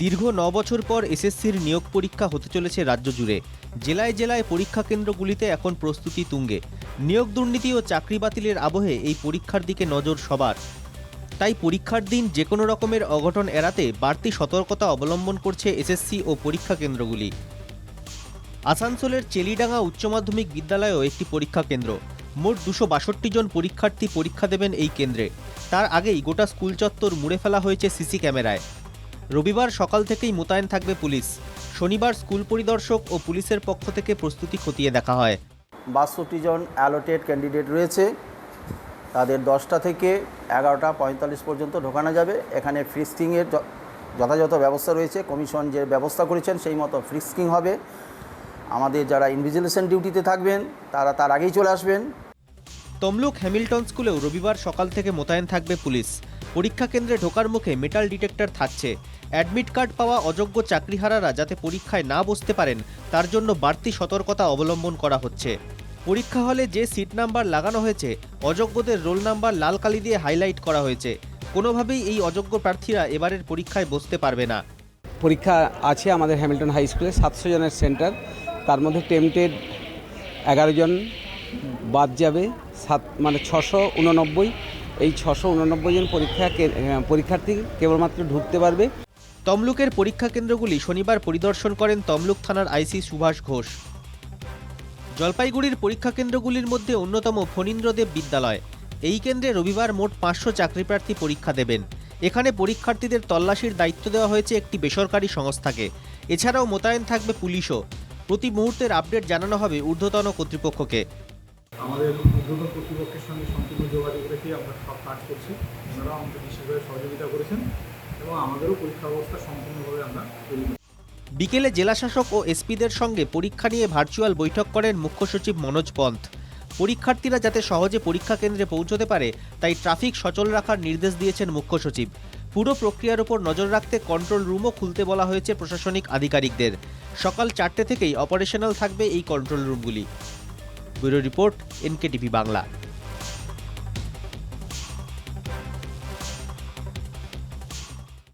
দীর্ঘ ন বছর পর এসএসসির নিয়োগ পরীক্ষা হতে চলেছে রাজ্য জুড়ে। জেলায় জেলায় পরীক্ষা কেন্দ্রগুলিতে এখন প্রস্তুতি তুঙ্গে। নিয়োগ দুর্নীতি ও চাকরি বাতিলের আবহে এই পরীক্ষার দিকে নজর সবার। তাই পরীক্ষার দিন যে কোনো রকমের অঘটন এড়াতে বাড়তি সতর্কতা অবলম্বন করছে এসএসসি ও পরীক্ষা কেন্দ্রগুলি। আসানসোলের চেলিডাঙ্গা উচ্চ মাধ্যমিক বিদ্যালয়েও একটি পরীক্ষা কেন্দ্র। মোট দুশো বাষট্টি জন পরীক্ষার্থী পরীক্ষা দেবেন এই কেন্দ্রে। তার আগেই গোটা স্কুল চত্বর মুড়ে ফেলা হয়েছে সিসি ক্যামেরায়। রবিবার সকাল থেকেই মোতায়েন থাকবে পুলিশ। শনিবার স্কুল পরিদর্শক ও পুলিশের পক্ষ থেকে প্রস্তুতি খতিয়ে দেখা হয়। বাষট্টি জন অ্যালোটেড ক্যান্ডিডেট রয়েছে। তাদের দশটা থেকে এগারোটা পঁয়তাল্লিশ পর্যন্ত ঢোকানো যাবে। এখানে ফ্রিস্কিংয়ের যথাযথ ব্যবস্থা রয়েছে। কমিশন যে ব্যবস্থা করেছেন সেই মতো ফ্রিস্কিং হবে। আমাদের যারা ইনভিজিলেশন ডিউটিতে থাকবেন তারা তার আগেই চলে আসবেন। তমলুক হ্যামিল্টন স্কুলেও রবিবার সকাল থেকে মোতায়েন থাকবে পুলিশ। পরীক্ষা কেন্দ্রে ঢোকার মুখে মেটাল ডিটেক্টর থাকছে। অ্যাডমিট কার্ড পাওয়া অযোগ্য চাকরিহারারা যাতে পরীক্ষায় না বসতে পারেন, তার জন্য বাড়তি সতর্কতা অবলম্বন করা হচ্ছে। পরীক্ষা হলে যে সিট নাম্বার লাগানো হয়েছে, অযোগ্যদের রোল নাম্বার লাল কালি দিয়ে হাইলাইট করা হয়েছে। কোনোভাবেই এই অযোগ্য প্রার্থীরা এবারের পরীক্ষায় বসতে পারবে না। পরীক্ষা আছে আমাদের হ্যামিল্টন হাই স্কুলে, সাতশো জনের সেন্টার। তার মধ্যে টেমটেড এগারো জন বাদ যাবে, সাত মানে ছশো উননব্বই। এই ছশো উননব্বই জন পরীক্ষা পরীক্ষার্থী কেবলমাত্র ঢুকতে পারবে। তমলুকের পরীক্ষা কেন্দ্রগুলি শনিবার পরিদর্শন করেন তমলুক থানার আইসি সুভাষ ঘোষ। জলপাইগুড়ির পরীক্ষা কেন্দ্রগুলির মধ্যে অন্যতম ফণীন্দ্রদেব বিদ্যালয়। এই কেন্দ্রে রবিবার মোট পাঁচশো চাকরিপ্রার্থী পরীক্ষা দেবেন। এখানে পরীক্ষার্থীদের তল্লাশির দায়িত্ব দেওয়া হয়েছে একটি বেসরকারি সংস্থাকে। এছাড়াও মোতায়েন থাকবে পুলিশও। প্রতি মুহূর্তের আপডেট জানানো হবে ঊর্ধ্বতন কর্তৃপক্ষকে। আমাদের উদ্যোগন কর্তৃপক্ষের সঙ্গে সম্পূর্ণ যোগাযোগ রেখে আমরা সব কাজ করছি। ওনারাও আমাদের বিশেষভাবে সহযোগিতা করেছেন। এবং আমাদেরও পরীক্ষা ব্যবস্থা সম্পূর্ণভাবে আমরা বিকেলে জেলাশাসক ও এসপিদের সঙ্গে পরীক্ষা নিয়ে ভার্চুয়াল বৈঠক করেন মুখ্য সচিব মনোজ পন্থ। পরীক্ষার্থীরা যাতে সহজে পরীক্ষা কেন্দ্রে পৌঁছতে পারে, তাই ট্রাফিক সচল রাখার নির্দেশ দিয়েছেন মুখ্য সচিব। পুরো প্রক্রিয়ার উপর নজর রাখতে কন্ট্রোল রুমও খুলতে বলা হয়েছে প্রশাসনিক আধিকারিকদের। সকাল চারটে থেকেই অপারেশনাল থাকবে এই control রুমগুলি। Bureau report NDTV Bangla.